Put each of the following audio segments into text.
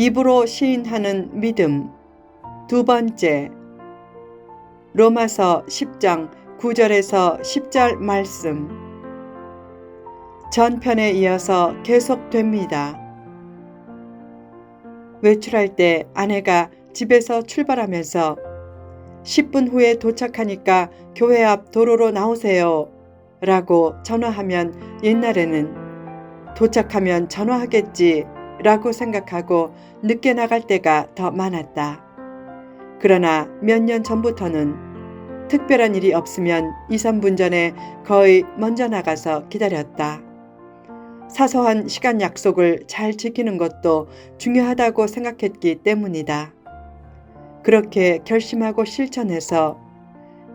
입으로 시인하는 믿음. 두 번째. 로마서 10장 9절에서 10절 말씀. 전편에 이어서 계속됩니다. 외출할 때 아내가 집에서 출발하면서 10분 후에 도착하니까 교회 앞 도로로 나오세요. 라고 전화하면 옛날에는 도착하면 전화하겠지 라고 생각하고 늦게 나갈 때가 더 많았다. 그러나 몇 년 전부터는 특별한 일이 없으면 2, 3분 전에 거의 먼저 나가서 기다렸다. 사소한 시간 약속을 잘 지키는 것도 중요하다고 생각했기 때문이다. 그렇게 결심하고 실천해서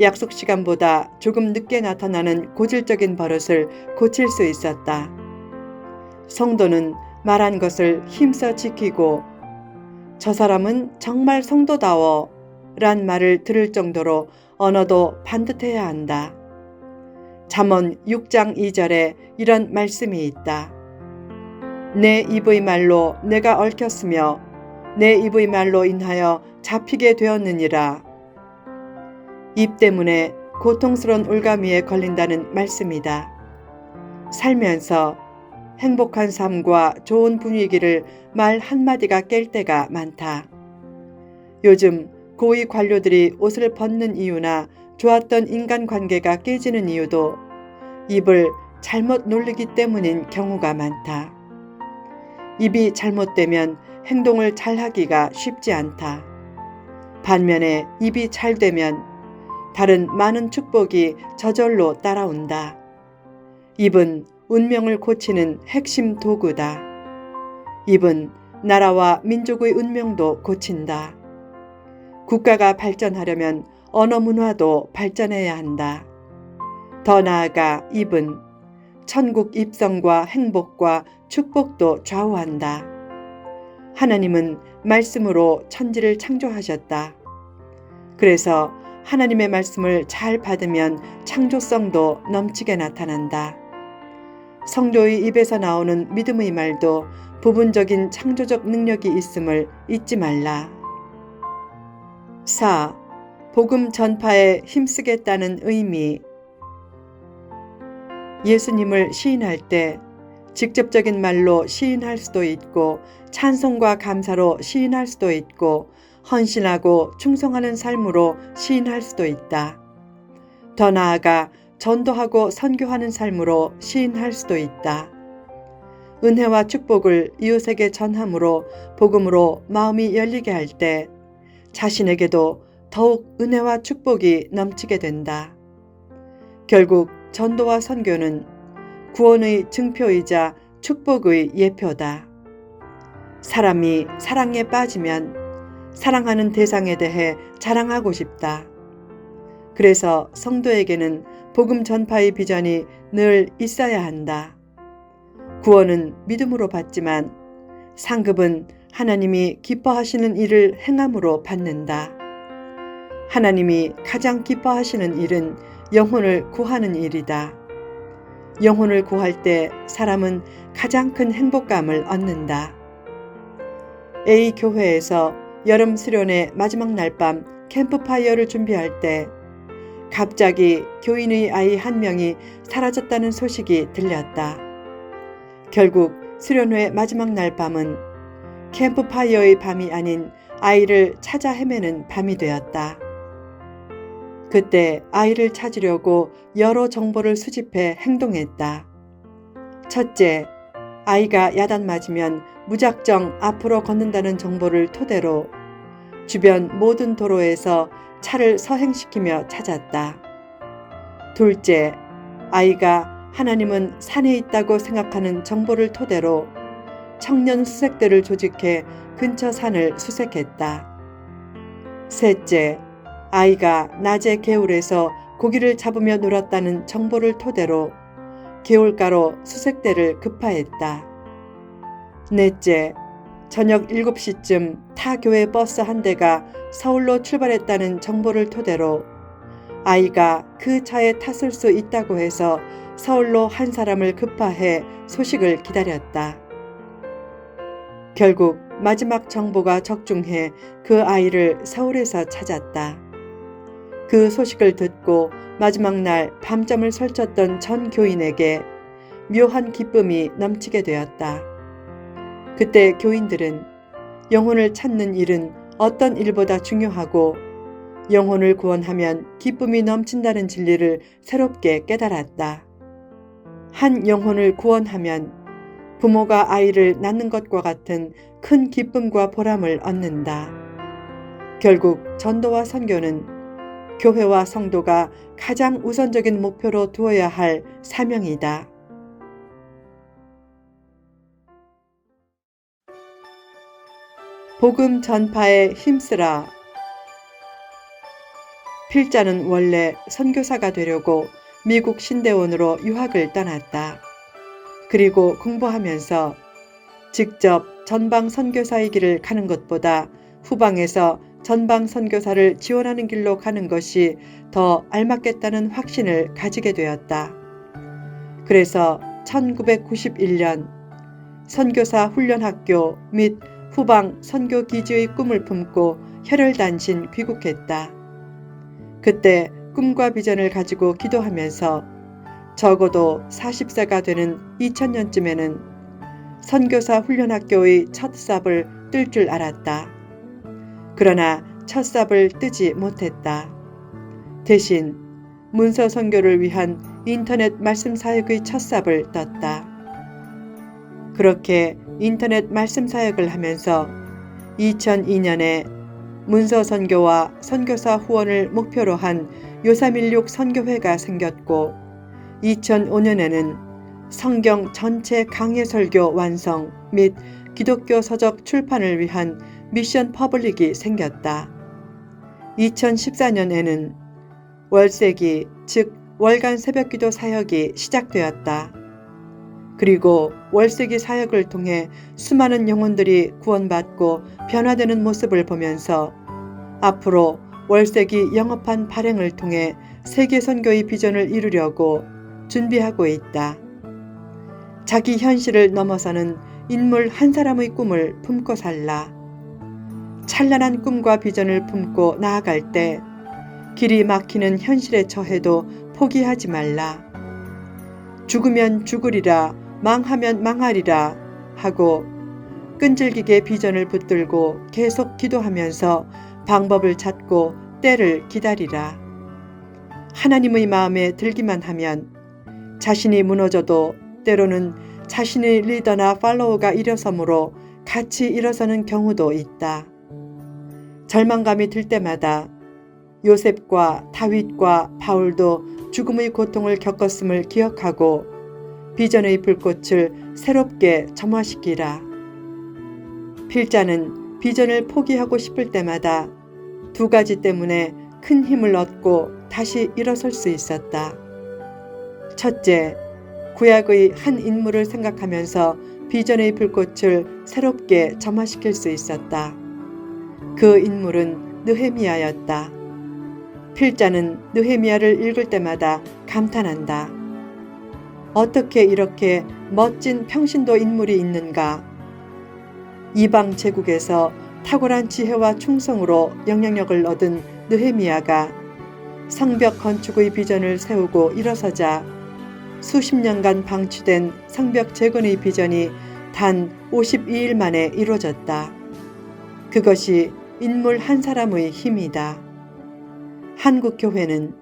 약속 시간보다 조금 늦게 나타나는 고질적인 버릇을 고칠 수 있었다. 성도는 말한 것을 힘써 지키고 저 사람은 정말 성도다워 란 말을 들을 정도로 언어도 반듯해야 한다. 잠언 6장 2절에 이런 말씀이 있다. 내 입의 말로 내가 얽혔으며 내 입의 말로 인하여 잡히게 되었느니라. 입 때문에 고통스러운 올가미에 걸린다는 말씀이다. 살면서 행복한 삶과 좋은 분위기를 말 한마디가 깰 때가 많다. 요즘 고위 관료들이 옷을 벗는 이유나 좋았던 인간관계가 깨지는 이유도 입을 잘못 놀리기 때문인 경우가 많다. 입이 잘못되면 행동을 잘하기가 쉽지 않다. 반면에 입이 잘 되면 다른 많은 축복이 저절로 따라온다. 입은 운명을 고치는 핵심 도구다. 입은 나라와 민족의 운명도 고친다. 국가가 발전하려면 언어 문화도 발전해야 한다. 더 나아가 입은 천국 입성과 행복과 축복도 좌우한다. 하나님은 말씀으로 천지를 창조하셨다. 그래서 하나님의 말씀을 잘 받으면 창조성도 넘치게 나타난다. 성도의 입에서 나오는 믿음의 말도 부분적인 창조적 능력이 있음을 잊지 말라. 4. 복음 전파에 힘쓰겠다는 의미. 예수님을 시인할 때 직접적인 말로 시인할 수도 있고 찬송과 감사로 시인할 수도 있고 헌신하고 충성하는 삶으로 시인할 수도 있다. 더 나아가 전도하고 선교하는 삶으로 시인할 수도 있다. 은혜와 축복을 이웃에게 전함으로 복음으로 마음이 열리게 할 때 자신에게도 더욱 은혜와 축복이 넘치게 된다. 결국 전도와 선교는 구원의 증표이자 축복의 예표다. 사람이 사랑에 빠지면 사랑하는 대상에 대해 자랑하고 싶다. 그래서 성도에게는 복음 전파의 비전이 늘 있어야 한다. 구원은 믿음으로 받지만 상급은 하나님이 기뻐하시는 일을 행함으로 받는다. 하나님이 가장 기뻐하시는 일은 영혼을 구하는 일이다. 영혼을 구할 때 사람은 가장 큰 행복감을 얻는다. A 교회에서 여름 수련회 마지막 날 밤 캠프파이어를 준비할 때 갑자기 교인의 아이 한 명이 사라졌다는 소식이 들렸다. 결국 수련회 마지막 날 밤은 캠프파이어의 밤이 아닌 아이를 찾아 헤매는 밤이 되었다. 그때 아이를 찾으려고 여러 정보를 수집해 행동했다. 첫째, 아이가 야단 맞으면 무작정 앞으로 걷는다는 정보를 토대로 주변 모든 도로에서 차를 서행시키며 찾았다. 둘째, 아이가 하나님은 산에 있다고 생각하는 정보를 토대로 청년 수색대를 조직해 근처 산을 수색했다. 셋째, 아이가 낮에 개울에서 고기를 잡으며 놀았다는 정보를 토대로 개울가로 수색대를 급파했다. 넷째, 저녁 7시쯤 타 교회 버스 한 대가 서울로 출발했다는 정보를 토대로 아이가 그 차에 탔을 수 있다고 해서 서울로 한 사람을 급파해 소식을 기다렸다. 결국 마지막 정보가 적중해 그 아이를 서울에서 찾았다. 그 소식을 듣고 마지막 날 밤잠을 설쳤던 전 교인에게 묘한 기쁨이 넘치게 되었다. 그때 교인들은 영혼을 찾는 일은 어떤 일보다 중요하고 영혼을 구원하면 기쁨이 넘친다는 진리를 새롭게 깨달았다. 한 영혼을 구원하면 부모가 아이를 낳는 것과 같은 큰 기쁨과 보람을 얻는다. 결국 전도와 선교는 교회와 성도가 가장 우선적인 목표로 두어야 할 사명이다. 복음 전파에 힘쓰라. 필자는 원래 선교사가 되려고 미국 신대원으로 유학을 떠났다. 그리고 공부하면서 직접 전방 선교사의 길을 가는 것보다 후방에서 전방 선교사를 지원하는 길로 가는 것이 더 알맞겠다는 확신을 가지게 되었다. 그래서 1991년 선교사 훈련학교 및 후방 선교 기지의 꿈을 품고 혈혈단신 귀국했다. 그때 꿈과 비전을 가지고 기도하면서 적어도 40세가 되는 2000년쯤에는 선교사 훈련학교의 첫 삽을 뜰 줄 알았다. 그러나 첫 삽을 뜨지 못했다. 대신 문서 선교를 위한 인터넷 말씀 사역의 첫 삽을 떴다. 그렇게 인터넷 말씀 사역을 하면서 2002년에 문서 선교와 선교사 후원을 목표로 한 요사밀육 선교회가 생겼고 2005년에는 성경 전체 강해 설교 완성 및 기독교 서적 출판을 위한 미션 퍼블릭이 생겼다. 2014년에는 월세기 즉 월간 새벽기도 사역이 시작되었다. 그리고 월세기 사역을 통해 수많은 영혼들이 구원받고 변화되는 모습을 보면서 앞으로 월세기 영업한 발행을 통해 세계 선교의 비전을 이루려고 준비하고 있다. 자기 현실을 넘어서는 인물 한 사람의 꿈을 품고 살라. 찬란한 꿈과 비전을 품고 나아갈 때 길이 막히는 현실에 처해도 포기하지 말라. 죽으면 죽으리라, 망하면 망하리라 하고 끈질기게 비전을 붙들고 계속 기도하면서 방법을 찾고 때를 기다리라. 하나님의 마음에 들기만 하면 자신이 무너져도 때로는 자신의 리더나 팔로워가 일어서므로 같이 일어서는 경우도 있다. 절망감이 들 때마다 요셉과 다윗과 바울도 죽음의 고통을 겪었음을 기억하고 비전의 불꽃을 새롭게 점화시키라. 필자는 비전을 포기하고 싶을 때마다 두 가지 때문에 큰 힘을 얻고 다시 일어설 수 있었다. 첫째, 구약의 한 인물을 생각하면서 비전의 불꽃을 새롭게 점화시킬 수 있었다. 그 인물은 느헤미야였다. 필자는 느헤미야를 읽을 때마다 감탄한다. 어떻게 이렇게 멋진 평신도 인물이 있는가? 이방 제국에서 탁월한 지혜와 충성으로 영향력을 얻은 느헤미야가 성벽 건축의 비전을 세우고 일어서자 수십 년간 방치된 성벽 재건의 비전이 단 52일 만에 이루어졌다. 그것이 인물 한 사람의 힘이다. 한국 교회는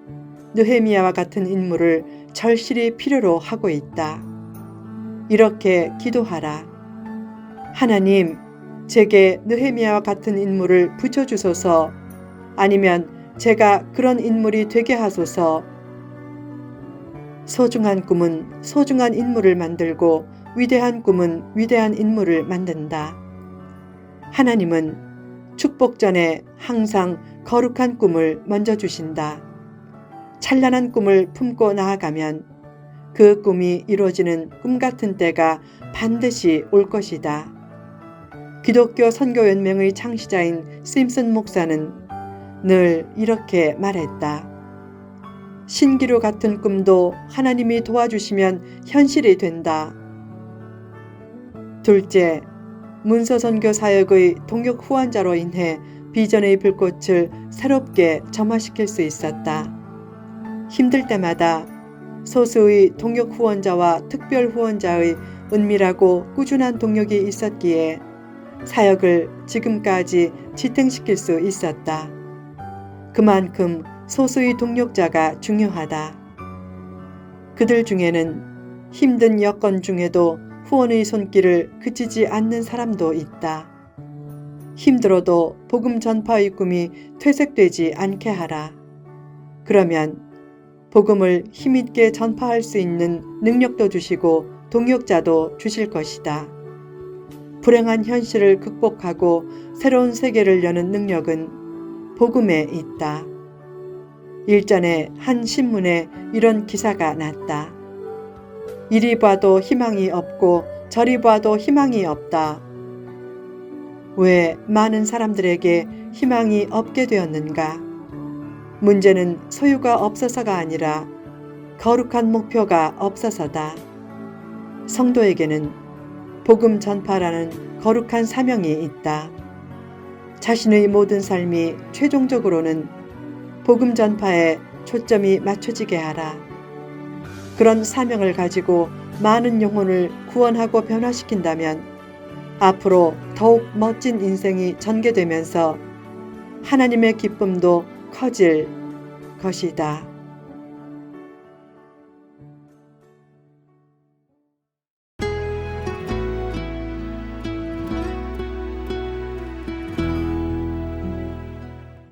느헤미야와 같은 인물을 절실히 필요로 하고 있다. 이렇게 기도하라. 하나님, 제게 느헤미야와 같은 인물을 붙여주소서 아니면 제가 그런 인물이 되게 하소서 소중한 꿈은 소중한 인물을 만들고 위대한 꿈은 위대한 인물을 만든다. 하나님은 축복 전에 항상 거룩한 꿈을 먼저 주신다. 찬란한 꿈을 품고 나아가면 그 꿈이 이루어지는 꿈 같은 때가 반드시 올 것이다. 기독교 선교연맹의 창시자인 심슨 목사는 늘 이렇게 말했다. 신기루 같은 꿈도 하나님이 도와주시면 현실이 된다. 둘째, 문서 선교 사역의 동역 후원자로 인해 비전의 불꽃을 새롭게 점화시킬 수 있었다. 힘들 때마다 소수의 동역 후원자와 특별 후원자의 은밀하고 꾸준한 동력이 있었기에 사역을 지금까지 지탱시킬 수 있었다. 그만큼 소수의 동력자가 중요하다. 그들 중에는 힘든 여건 중에도 후원의 손길을 그치지 않는 사람도 있다. 힘들어도 복음 전파의 꿈이 퇴색되지 않게 하라. 그러면 복음을 힘있게 전파할 수 있는 능력도 주시고 동역자도 주실 것이다. 불행한 현실을 극복하고 새로운 세계를 여는 능력은 복음에 있다. 일전에 한 신문에 이런 기사가 났다. 이리 봐도 희망이 없고 저리 봐도 희망이 없다. 왜 많은 사람들에게 희망이 없게 되었는가? 문제는 소유가 없어서가 아니라 거룩한 목표가 없어서다. 성도에게는 복음 전파라는 거룩한 사명이 있다. 자신의 모든 삶이 최종적으로는 복음 전파에 초점이 맞춰지게 하라. 그런 사명을 가지고 많은 영혼을 구원하고 변화시킨다면 앞으로 더욱 멋진 인생이 전개되면서 하나님의 기쁨도 커질 것이다.